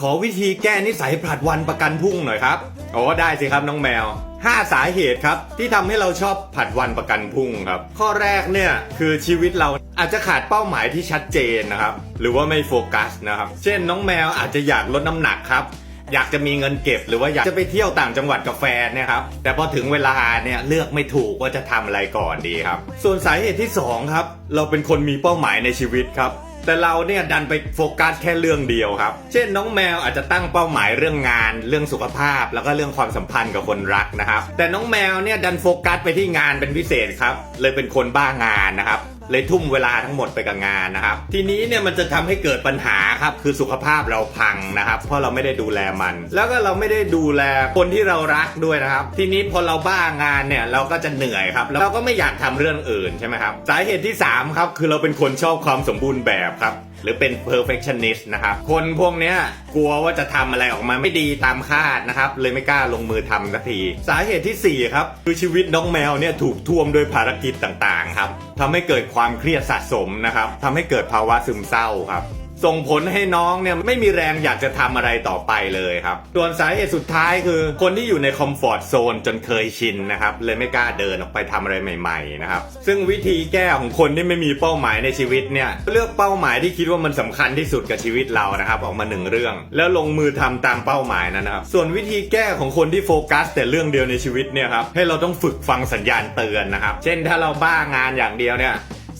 ขอวิธีแก้นิสัยผลัดวันประกันพรุ่งหน่อยครับโอ้ได้สิครับน้องแมว 5 สาเหตุครับที่ทำให้เราชอบผัดวันประกันพรุ่งครับ ข้อแรกเนี่ยคือชีวิตเราอาจจะขาดเป้าหมายที่ชัดเจนนะครับ หรือว่าไม่โฟกัสนะครับ เช่นน้องแมวอาจจะอยากลดน้ำหนักครับ อยากจะมีเงินเก็บหรือว่าอยากจะไปเที่ยวต่างจังหวัดกับแฟนเนี่ยครับ แต่พอถึงเวลาเนี่ยเลือกไม่ถูกว่าจะทำอะไรก่อนดีครับ ส่วนสาเหตุที่สองครับเราเป็นคนมีเป้าหมายในชีวิตครับ แต่เราเนี่ยดันไปโฟกัสแค่เรื่องเดียวครับ เช่นน้องแมวอาจจะตั้งเป้าหมายเรื่องงาน เรื่องสุขภาพ แล้วก็เรื่องความสัมพันธ์กับคนรักนะครับ แต่น้องแมวเนี่ยดันโฟกัสไปที่งานเป็นพิเศษครับ เลยเป็นคนบ้างานนะครับ เลยทุ่มเวลาทั้งหมดไปกับงานนะครับ ทีนี้เนี่ยมันจะทำให้เกิดปัญหาครับคือสุขภาพเราพังนะครับ เพราะเราไม่ได้ดูแลมัน แล้วก็เราไม่ได้ดูแลคนที่เรารักด้วยนะครับ ทีนี้พอเราบ้างานเนี่ยเราก็จะเหนื่อยครับแล้วเราก็ไม่อยากทำเรื่องอื่นใช่ไหมครับสาเหตุที่สามครับ คือเราเป็นคนชอบความสมบูรณ์แบบครับ หรือเป็น perfectionist นะครับ คนพวกเนี้ยกลัวว่าจะทำอะไรออกมาไม่ดีตามคาดนะครับ เลยไม่กล้าลงมือทำสักที สาเหตุที่ 4 ครับ คือชีวิตน้องแมวเนี่ยถูกท่วมด้วยภารกิจต่างๆ ครับทำให้เกิดความเครียดสะสมนะครับทำให้เกิดภาวะซึมเศร้าครับ ส่งผลให้น้องเนี่ยไม่มีแรงอยากจะทำอะไรต่อไปเลยครับ ส่วนสาเหตุสุดท้ายคือ คนที่อยู่ในคอมฟอร์ทโซนจนเคยชินนะครับเลยไม่กล้าเดินออกไปทำอะไรใหม่ๆนะครับซึ่งวิธีแก้ของคนที่ไม่มีเป้าหมายในชีวิตเนี่ยเลือกเป้าหมายที่คิดว่ามันสำคัญที่สุดกับชีวิตเรานะครับออกมาหนึ่งเรื่อง แล้วลงมือทำตามเป้าหมายนั้นนะครับส่วนวิธีแก้ของคนที่โฟกัส แต่เรื่องเดียวในชีวิตเนี่ยครับให้เราต้องฝึกฟังสัญญาณเตือนนะครับ เช่นถ้าเราบ้างานอย่างเดียวเนี่ย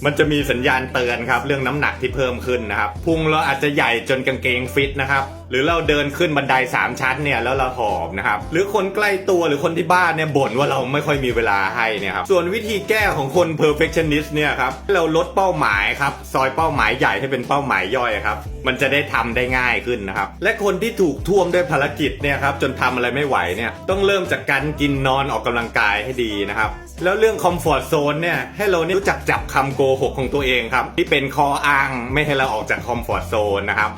มันจะมีสัญญาณเตือนครับ เรื่องน้ำหนักที่เพิ่มขึ้นนะครับพุงเราอาจจะใหญ่จนกางเกงฟิตนะครับ หรือเราเดินขึ้นบันได3ชั้นเนี่ยแล้วเราหอบนะครับหรือคนใกล้ตัวหรือคนที่บ้านเนี่ยบ่นว่าเราไม่ค่อยมีเวลาให้เนี่ยครับส่วนวิธีแก้ของคน perfectionist เนี่ยครับเราลดเป้าหมายครับซอยเป้าหมายใหญ่ให้เป็นเป้าหมายย่อยครับมันจะได้ทำได้ง่ายขึ้นนะครับและคนที่ถูกท่วมด้วยภารกิจเนี่ยครับจนทำอะไรไม่ไหวเนี่ยต้องเริ่มจากการกินนอนออกกำลังกายให้ดีนะครับแล้วเรื่องคอมฟอร์ทโซนเนี่ยให้เราเนี่ยรู้จักจับคำโกหกของตัวเองครับที่เป็นข้ออ้างไม่ให้เราออกจากคอมฟอร์ทโซนนะครับ